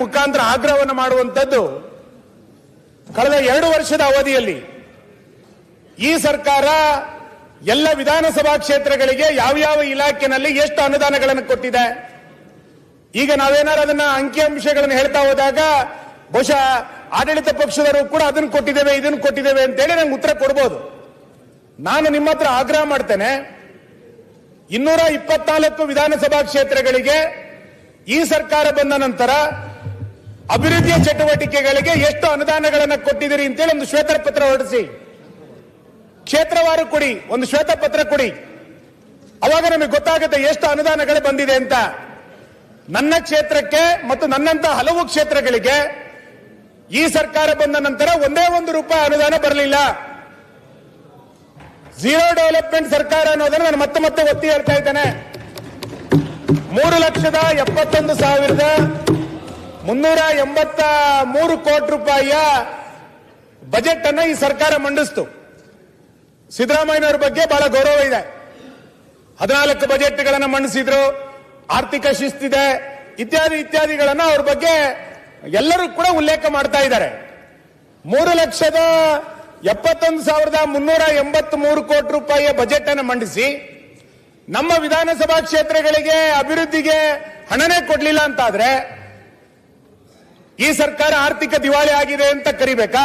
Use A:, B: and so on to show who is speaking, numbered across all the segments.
A: ಮುಖಾಂತರ ಆಗ್ರಹವನ್ನು ಮಾಡುವಂಥದ್ದು ಕಳೆದ ಎರಡು ವರ್ಷದ ಅವಧಿಯಲ್ಲಿ ಈ ಸರ್ಕಾರ ಎಲ್ಲ ವಿಧಾನಸಭಾ ಕ್ಷೇತ್ರಗಳಿಗೆ ಯಾವ್ಯಾವ ಇಲಾಖೆನಲ್ಲಿ ಎಷ್ಟು ಅನುದಾನಗಳನ್ನು ಕೊಟ್ಟಿದೆ. ಈಗ ನಾವೇನಾದ್ರು ಅದನ್ನ ಅಂಕಿಅಂಶಗಳನ್ನು ಹೇಳ್ತಾ ಹೋದಾಗ ಬಹುಶಃ ಆಡಳಿತ ಪಕ್ಷದವರು ಕೂಡ ಅದನ್ನು ಕೊಟ್ಟಿದ್ದೇವೆ, ಇದನ್ನು ಕೊಟ್ಟಿದ್ದೇವೆ ಅಂತೇಳಿ ನಂಗೆ ಉತ್ತರ ಕೊಡ್ಬೋದು. ನಾನು ನಿಮ್ಮ ಹತ್ರ ಆಗ್ರಹ ಮಾಡ್ತೇನೆ. ಇನ್ನೂರ ಇಪ್ಪತ್ನಾಲ್ಕು ವಿಧಾನಸಭಾ ಕ್ಷೇತ್ರಗಳಿಗೆ ಈ ಸರ್ಕಾರ ಬಂದ ನಂತರ ಅಭಿವೃದ್ಧಿಯ ಚಟುವಟಿಕೆಗಳಿಗೆ ಎಷ್ಟು ಅನುದಾನಗಳನ್ನು ಕೊಟ್ಟಿದ್ದೀರಿ ಅಂತೇಳಿ ಒಂದು ಶ್ವೇತ ಪತ್ರ ಹೊರಡಿಸಿ. ಕ್ಷೇತ್ರವಾರು ಕೊಡಿ, ಒಂದು ಶ್ವೇತ ಪತ್ರ ಕೊಡಿ. ಅವಾಗ ನಮಗೆ ಗೊತ್ತಾಗುತ್ತೆ ಎಷ್ಟು ಅನುದಾನಗಳು ಬಂದಿದೆ ಅಂತ. ನನ್ನ ಕ್ಷೇತ್ರಕ್ಕೆ ಮತ್ತು ನನ್ನಂತ ಹಲವು ಕ್ಷೇತ್ರಗಳಿಗೆ ಈ ಸರ್ಕಾರ ಬಂದ ನಂತರ ಒಂದೇ ಒಂದು ರೂಪಾಯಿ ಅನುದಾನ ಬರಲಿಲ್ಲ. ಝೀರೋ ಡೆವಲಪ್ಮೆಂಟ್ ಸರ್ಕಾರ ಅನ್ನೋದನ್ನು ನಾನು ಮತ್ತೆ ಮತ್ತೆ ಒತ್ತಿ ಹೇಳ್ತಾ ಇದ್ದೇನೆ. ಮೂರು ಲಕ್ಷದ ಎಪ್ಪತ್ತೊಂದು ಸಾವಿರದ ಮುನ್ನೂರ ಎಂಬತ್ತ ಮೂರು ಕೋಟಿ ರೂಪಾಯಿಯ ಬಜೆಟ್ ಅನ್ನ ಈ ಸರ್ಕಾರ ಮಂಡಿಸ್ತು. ಸಿದ್ದರಾಮಯ್ಯನವರ ಬಗ್ಗೆ ಬಹಳ ಗೌರವ ಇದೆ. ಹದಿನಾಲ್ಕು ಬಜೆಟ್ಗಳನ್ನು ಮಂಡಿಸಿದ್ರು, ಆರ್ಥಿಕ ಶಿಸ್ತಿದೆ, ಇತ್ಯಾದಿ ಇತ್ಯಾದಿಗಳನ್ನು ಅವ್ರ ಬಗ್ಗೆ ಎಲ್ಲರೂ ಕೂಡ ಉಲ್ಲೇಖ ಮಾಡ್ತಾ ಇದ್ದಾರೆ. ಮೂರು ಲಕ್ಷದ ಎಪ್ಪತ್ತೊಂದು ಸಾವಿರದ ಮುನ್ನೂರ ಎಂಬತ್ತ್ ಮೂರು ಕೋಟಿ ರೂಪಾಯಿಯ ಬಜೆಟ್ ಅನ್ನು ಮಂಡಿಸಿ, ನಮ್ಮ ವಿಧಾನಸಭಾ ಕ್ಷೇತ್ರಗಳಿಗೆ ಅಭಿವೃದ್ಧಿಗೆ ಹಣನೇ ಕೊಡ್ಲಿಲ್ಲ ಅಂತಾದ್ರೆ ಈ ಸರ್ಕಾರ ಆರ್ಥಿಕ ದಿವಾಳಿ ಆಗಿದೆ ಅಂತ ಕರಿಬೇಕಾ?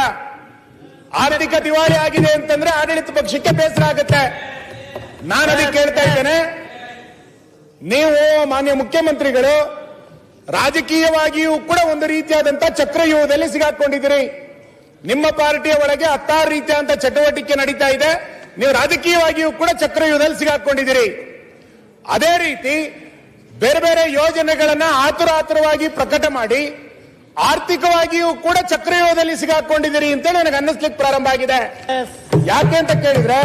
A: ಆರ್ಥಿಕ ದಿವಾಳಿ ಆಗಿದೆ ಅಂತಂದ್ರೆ ಆಡಳಿತ ಪಕ್ಷಕ್ಕೆ ಬೇಸರ ಆಗುತ್ತೆ. ನಾನು ಅದಕ್ಕೆ ಕೇಳ್ತಾ ಇದ್ದೇನೆ. ನೀವು ಮಾನ್ಯ ಮುಖ್ಯಮಂತ್ರಿಗಳು, ರಾಜಕೀಯವಾಗಿಯೂ ಕೂಡ ಒಂದು ರೀತಿಯಾದಂತ ಚಕ್ರವ್ಯೂಹದಲ್ಲಿ ಸಿಗಾಕೊಂಡಿದ್ದೀರಿ. ನಿಮ್ಮ ಪಾರ್ಟಿಯ ಒಳಗೆ ಹತ್ತಾರು ರೀತಿಯಾದಂತ ಚಟುವಟಿಕೆ ನಡೀತಾ ಇದೆ. ನೀವು ರಾಜಕೀಯವಾಗಿಯೂ ಕೂಡ ಚಕ್ರವ್ಯೂಹದಲ್ಲಿ ಸಿಗಾಕೊಂಡಿದ್ದೀರಿ. ಅದೇ ರೀತಿ ಬೇರೆ ಬೇರೆ ಯೋಜನೆಗಳನ್ನ ಆತುರ ಆತುರವಾಗಿ ಪ್ರಕಟ ಮಾಡಿ ಆರ್ಥಿಕವಾಗಿಯೂ ಕೂಡ ಚಕ್ರವ್ಯೂಹದಲ್ಲಿ ಸಿಗಾಕೊಂಡಿದ್ದೀರಿ ಅಂತ ನನಗೆ ಅನ್ನಿಸ್ಲಿಕ್ಕೆ ಪ್ರಾರಂಭ ಆಗಿದೆ. ಯಾಕೆ ಅಂತ ಕೇಳಿದ್ರೆ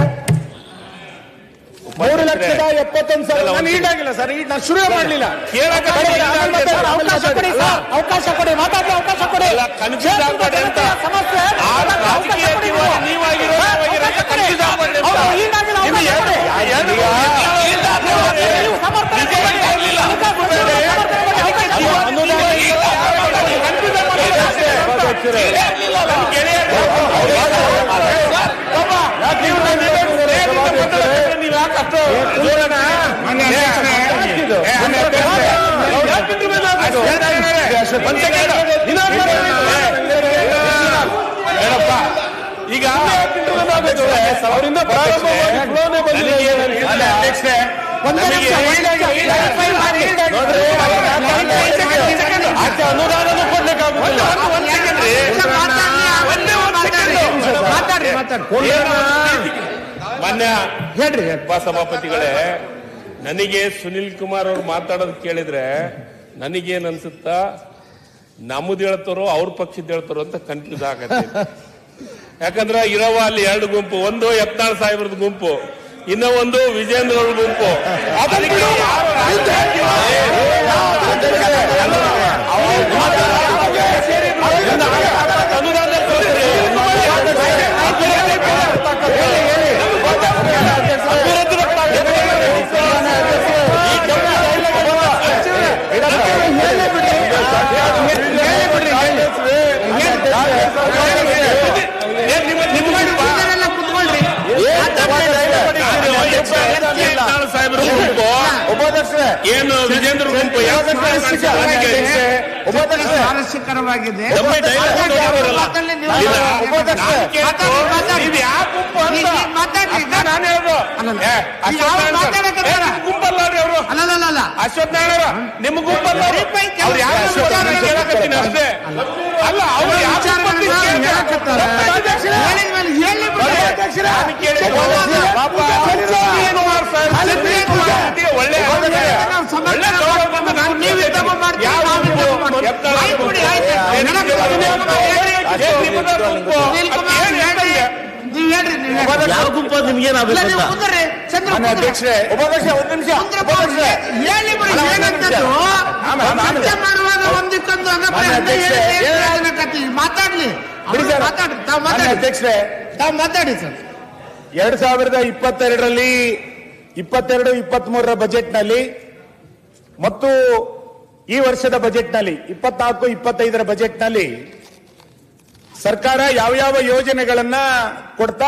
A: ಮೂರು ಲಕ್ಷದ ಎಪ್ಪತ್ತೊಂದು ಸಾವಿರ ನಾನು ಈಡಾಗಿಲ್ಲ ಸರ್ ಈಗ ನಾನು ಶುರು ಮಾಡಲಿಲ್ಲ
B: ಅವಕಾಶ ಕೊಡಿ ಸರ್ ಅವಕಾಶ ಕೊಡಿ ಮಾತಾಡಲಿ ಅವಕಾಶ ಕೊಡಿ
C: ಅಲ್ಲ, confuse ಆಗ್ಬೇಡಿ ಅಂತ.
B: ಸಮಸ್ಯೆ
C: ಆ ರಾಜಕೀಯ ದಿವಾಳಿ ನೀವಾಗಿರೋ ನೀವಾಗಿರೋ ಅಂತ confuse ಆಗ್ಬೇಡಿ ಅಂತ.
B: ಅವ್ರು ಈಡಾಗಿಲ್ಲ, ಅವಕಾಶ
C: ಇದು
B: ಕೊಡಿ.
C: ಏನು?
B: ನೀವು ಸಮರ್ಥನೆ
C: ನಿಜವಾಗಿ
B: ಮಾಡಿ.
C: ಆಗ್ಲಿಲ್ಲ.
B: ಅವಕಾಶ ಕೊಡಿ, ಸಮರ್ಥನೆ ಮಾಡಿ, ಅವಕಾಶ ಕೊಡಿ.
C: ನಮ್ಮ ಗೆಳೆಯರು ನೀವು ಯಾಕೆ ಅಷ್ಟು ದೂರನ? ಒಂದ್ second. ಇನ್ನೊಂದ್ ಏನಪ್ಪ ಈಗ
A: ಅವರಿಂದ ಪ್ರಾರಂಭವಾಗಿ ಫ್ಲೋನೇ ಬಂದಿದೆ.
C: ಅಲ್ಲ, ಅಧ್ಯಕ್ಷರೇ,
B: ಒಂದೇ ನಿಮಿಷ,
C: ನಮಗೆ
B: ಒಂದೇ ನಿಮಿಷ, clarify ಮಾಡಿ.
A: ನೋಡ್ರಿ,
C: ಆಚೆ ಅನುದಾನನೂ ಕೊಡ್ಲಿಕ್ಕಾಗುದಿಲ್ಲ ಒಂದ್ second ರೀ. ಒಂದೇ ಒಂದ್ second.
B: ಮಾತಾಡ್ರಿ ಮಾತಾಡ್ರಿ
C: ಮಾನ್ಯ
B: ಹೇಳ್ರಿ
C: ಉಪಸಭಾಪತಿಗಳೇ ನನಗೆ ಸುನಿಲ್ ಕುಮಾರ್ ಅವ್ರು ಮಾತಾಡೋದು ಕೇಳಿದ್ರೆ ನನಗೇನ್ ಅನ್ಸುತ್ತಾ ನಮ್ಮದು ಹೇಳ್ತಾರೋ ಅವ್ರ ಪಕ್ಷದ ಹೇಳ್ತಾರೋ ಅಂತ ಕನ್ಫ್ಯೂಸ್ ಆಗತ್ತೆ. ಯಾಕಂದ್ರೆ ಇರವ ಅಲ್ಲಿ ಎರಡು ಗುಂಪು ಒಂದು ಯತ್ನಾಳ್ ಸಾಹೇಬ್ರದ ಗುಂಪು ಇನ್ನ ಒಂದು ವಿಜೇಂದ್ರ ಅವ್ರ ಗುಂಪು ಅದಕ್ಕೆ ನಾರಾಯಣ ನಿಮ್ಮ ಗುಂಪಲ್ಲ ಅವ್ರು.
B: ರೀಪೈ ಕೆಲವು
C: ಅವ್ರು ಯಾವ ಅಲ್ಲ ಅವ್ರು ಯಾವ ಗುಂಪಂತ ಕೇಳ್ತಾರೆ. ಅಧ್ಯಕ್ಷರೇ, ನಾನು ಕೇಳಿದ್ದು ಪಾಪ ಸುನೀಲ್ ಕುಮಾರ್ ಸಾಹೇಬ್, ಸುನೀಲ್ ಕುಮಾರ್ ಜೊತೆಗೆ ಒಳ್ಳೆ ಒಳ್ಳೆ ಗೌರವ ಬಂದು ನಾನು ಕೇಳಿದ್ದೆ. ಯಾವ ಗುಂಪು? ಎತ್ತಾಳ ಗುಂಪು. ಏನ್ ನಿಮ್ಮದು ಗುಂಪು? ಅದ್ ಏನ್ ಹೇಳಿ?
D: ಯಾವ ಗುಂಪು. ನಿಮ್ಗೇನಾಗಬೇಕು
A: ಅಧ್ಯಕ್ಷರೇ ಒಂದು ನಿಮಿಷ
B: ಹೇಳಿ ಬಿಡಿ ಏನಂತದ್ದು? ಮಾಡುವಾಗ ಒಂದಕ್ಕೊಂದು ಮಾತಾಡ್ಲಿ. ಮಾತಾಡಿ. ತಾವು ಮಾತಾಡಿ
A: ಅಧ್ಯಕ್ಷರೇ.
B: ತಾವು ಮಾತಾಡಿ ಸರ್.
A: ಎರಡ್ ಸಾವಿರದ ಇಪ್ಪತ್ತೆರಡರಲ್ಲಿ ಇಪ್ಪತ್ತೆರಡು ಇಪ್ಪತ್ತ್ ಮೂರರ ಬಜೆಟ್ನಲ್ಲಿ ಮತ್ತು ಈ ವರ್ಷದ ಬಜೆಟ್ನಲ್ಲಿ ಇಪ್ಪತ್ನಾಲ್ಕು ಇಪ್ಪತ್ತೈದರ ಬಜೆಟ್ನಲ್ಲಿ ಸರ್ಕಾರ ಯಾವ ಯಾವ್ಯಾವ ಯೋಜನೆಗಳನ್ನ ಕೊಡ್ತಾ